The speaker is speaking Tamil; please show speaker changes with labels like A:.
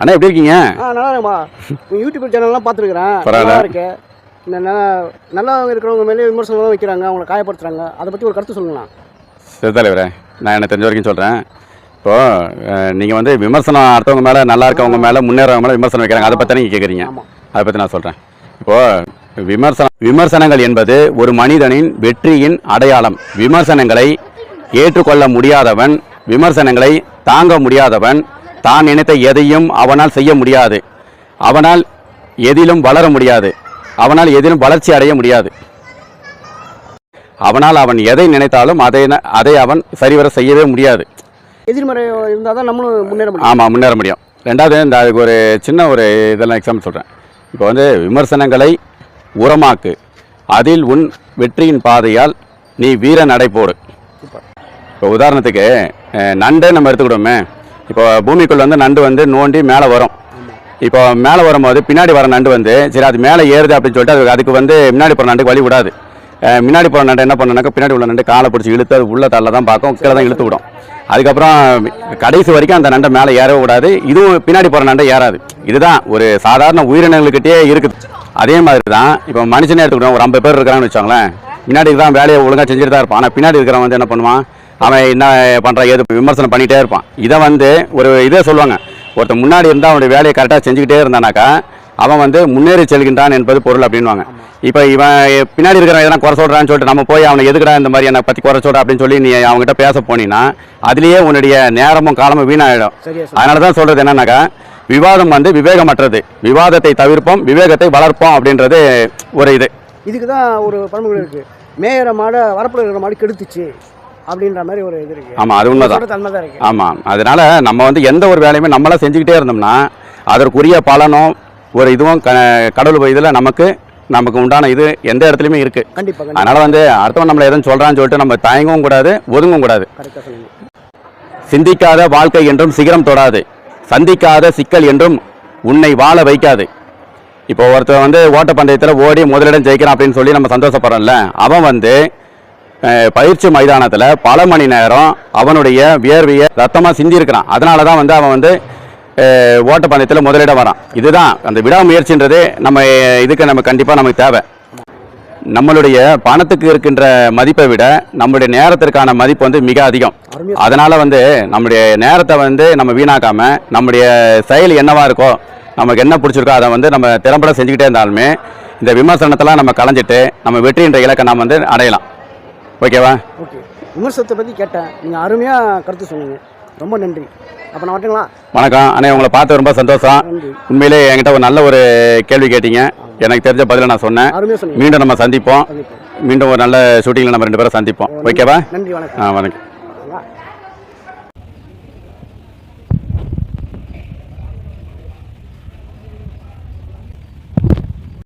A: அண்ணா எப்படி இருக்கீங்க?
B: ஆ நல்லா இருக்குமா யூடியூப் சேனல்லாம் பார்த்துருக்குறேன். நல்லா இருக்கு. இந்த நல்லா இருக்கிறவங்க மேலே விமர்சனம் வைக்கிறாங்க அவங்கள காயப்படுத்துறாங்க. அதை பற்றி ஒரு கருத்து சொல்லுங்களா
A: சரி தலைவரே நான் என்ன தெரிஞ்ச வரைக்கும் சொல்கிறேன் இப்போது நீங்கள் வந்து விமர்சனம் அடுத்தவங்க மேலே நல்லா இருக்கவங்க மேலே முன்னேறவங்க மேலே விமர்சனம் வைக்கிறாங்க. அதை பற்றி நீங்கள் கேட்குறீங்க அதை பற்றி நான் சொல்கிறேன் இப்போது விமர்சனம் விமர்சனங்கள் என்பது ஒரு மனிதனின் வெற்றியின் அடையாளம். விமர்சனங்களை ஏற்றுக்கொள்ள முடியாதவன் விமர்சனங்களை தாங்க முடியாதவன் தான் நினைத்த எதையும் அவனால் செய்ய முடியாது. அவனால் எதிலும் வளர முடியாது. அவனால் எதிலும் வளர்ச்சி அடைய முடியாது. அவனால் அவன் எதை நினைத்தாலும் அதை அதை அவன் சரிவர செய்யவே முடியாது.
B: எதிர்மறை இருந்தால் தான் நம்மளும் முன்னேற முடியும்.
A: ஆமாம் முன்னேற முடியும். ரெண்டாவது இந்த அதுக்கு ஒரு சின்ன ஒரு இதெல்லாம் எக்ஸாம்பிள் சொல்கிறேன் இப்போ வந்து விமர்சனங்களை உரமாக்கு. அதில் உன் வெற்றியின் பாதையால் நீ வீர நடை போடு.
B: சூப்பர்.
A: இப்போ உதாரணத்துக்கு நண்டை நம்ம எடுத்துக்கிட்டோமே. இப்போ பூமிக்குள்ள வந்து நண்டு வந்து நோண்டி மேலே வரும். இப்போ மேலே வரும்போது பின்னாடி வர நண்டு வந்து சரி அது மேலே ஏறுது அப்படின்னு சொல்லிட்டு அது அதுக்கு வந்து முன்னாடி போகிற நண்டுக்கு வழி விடாது. முன்னாடி போகிற நண்டு என்ன பண்ணுனாக்கா பின்னாடி உள்ள நண்டு காலை பிடிச்சி இழுத்து அது உள்ள தள்ள தான் பார்க்கும் கீழே தான் இழுத்து விடும். அதுக்கப்புறம் கடைசி வரைக்கும் அந்த நண்டை மேலே ஏறவே விடாது இதுவும் பின்னாடி போகிற நண்டை ஏறாது. இதுதான் ஒரு சாதாரண உயிரினங்கள்கிட்டயே இருக்குது. அதே மாதிரி தான் இப்போ மனுஷனே எடுத்துக்கிட்டோம் ஒரு ஐம்பது பேர் இருக்கிறாங்கன்னு வச்சாங்களேன் முன்னாடி தான் வேலையை ஒழுங்காக செஞ்சுட்டு தான் இருப்பான். ஆனால் பின்னாடி இருக்கிறவன் வந்து என்ன பண்ணுவான்? அவன் என்ன பண்ணுறான் ஏது விமர்சனம் பண்ணிகிட்டே இருப்பான். இதை வந்து ஒரு இதே சொல்லுவாங்க. ஒருத்தன் முன்னாடி இருந்தால் அவனுடைய வேலையை கரெக்டாக செஞ்சுக்கிட்டே இருந்தானாக்கா அவன் வந்து முன்னேறி செல்கின்றான் என்பது பொருள் அப்படின்வாங்க இப்போ இவன் பின்னாடி இருக்கிறவன் எதனா குறை சொல்கிறான்னு சொல்லிட்டு நம்ம போய் அவனை எதுக்குடா இந்த மாதிரி என்னை பற்றி குறை சொல்கிற அப்படின்னு சொல்லி நீ அவங்ககிட்ட பேச போனீங்கன்னா அதுலேயே உன்னுடைய நேரமும் காலமும்
B: சார்
A: அதனால தான் சொல்கிறது என்னன்னாக்கா விவாதம் வந்து விவேகமற்றது. விவாதத்தை தவிர்ப்போம் விவேகத்தை வளர்ப்போம் அப்படின்றது ஒரு இது.
B: இதுக்கு தான் ஒரு பழமொழி இருக்குது மேயிற மாடை வரப்பில் இருக்கிற மாடு கெடுத்துச்சு. அப்படின்ற மாதிரி ஒரு இது இருக்குது
A: ஆமாம் அது உண்மைதான்.
B: தன்மை தான் இருக்குது
A: ஆமாம் அதனால நம்ம வந்து எந்த ஒரு வேலையுமே நம்மளா செஞ்சுக்கிட்டே இருந்தோம்னா அதற்குரிய பலனும் ஒரு இதுவும் க கடவுள் இதில் நமக்கு நமக்கு உண்டான இது எந்த இடத்துலையுமே
B: கண்டிப்பாக
A: அதனால் வந்து அடுத்தவன் நம்மளை எதுவும் சொல்கிறான்னு சொல்லிட்டு நம்ம தயங்கவும் கூடாது ஒதுங்கவும் கூடாது. சிந்திக்காத வாழ்க்கை என்றும் சிகரம் தொடாது. சந்திக்காத சிக்கல் என்றும் உன்னை வாழ வைக்காது. இப்போ ஒருத்தர் வந்து ஓட்டப்பந்தயத்தில் ஓடி முதலிடம் ஜெயிக்கிறான் அப்படின்னு சொல்லி நம்ம சந்தோஷப்படுறோம்ல அவன் வந்து பயிற்சி மைதானத்தில் பல மணி நேரம் அவனுடைய வியர்வையை ரத்தமாக சிந்தியிருக்கிறான். அதனால தான் வந்து அவன் வந்து ஓட்டப்பந்தயத்தில் முதலிடம் வரான். இதுதான் அந்த விடாமுயற்சின்றது நம்ம இதுக்கு நம்ம கண்டிப்பாக நமக்கு தேவை. நம்மளுடைய பணத்துக்கு இருக்கின்ற மதிப்பை விட நம்மளுடைய நேரத்திற்கான மதிப்பு வந்து மிக அதிகம். அதனால் வந்து நம்முடைய நேரத்தை வந்து நம்ம வீணாக்காமல் நம்முடைய செயல் என்னவாக இருக்கோ நமக்கு என்ன பிடிச்சிருக்கோ அதை வந்து நம்ம திறம்பட செஞ்சுக்கிட்டே இருந்தாலுமே இந்த விமர்சனத்தெல்லாம் நம்ம களைஞ்சிட்டு நம்ம வெற்றின்ற இலக்கை நம்ம வந்து அடையலாம். ஓகேவா?
B: ஓகே. விமர்சனத்தை பற்றி கேட்டேன். நீங்கள் அருமையாக கருத்து சொன்னீங்க. ரொம்ப நன்றி. அப்போ நான் வரட்டுங்களா?
A: வணக்கம். அண்ணே உங்களை பார்த்து ரொம்ப சந்தோஷம். உண்மையிலே என்கிட்ட ஒரு நல்ல ஒரு கேள்வி கேட்டீங்க. எனக்கு தெரிஞ்ச பதிலை நான் சொன்னேன். மீண்டும் நம்ம சந்திப்போம். மீண்டும் ஒரு நல்ல ஷூட்டிங்கில் நம்ம ரெண்டு பேரும் சந்திப்போம். ஓகேவா?
B: நன்றி. வணக்கம்.
A: ஆ வணக்கம்?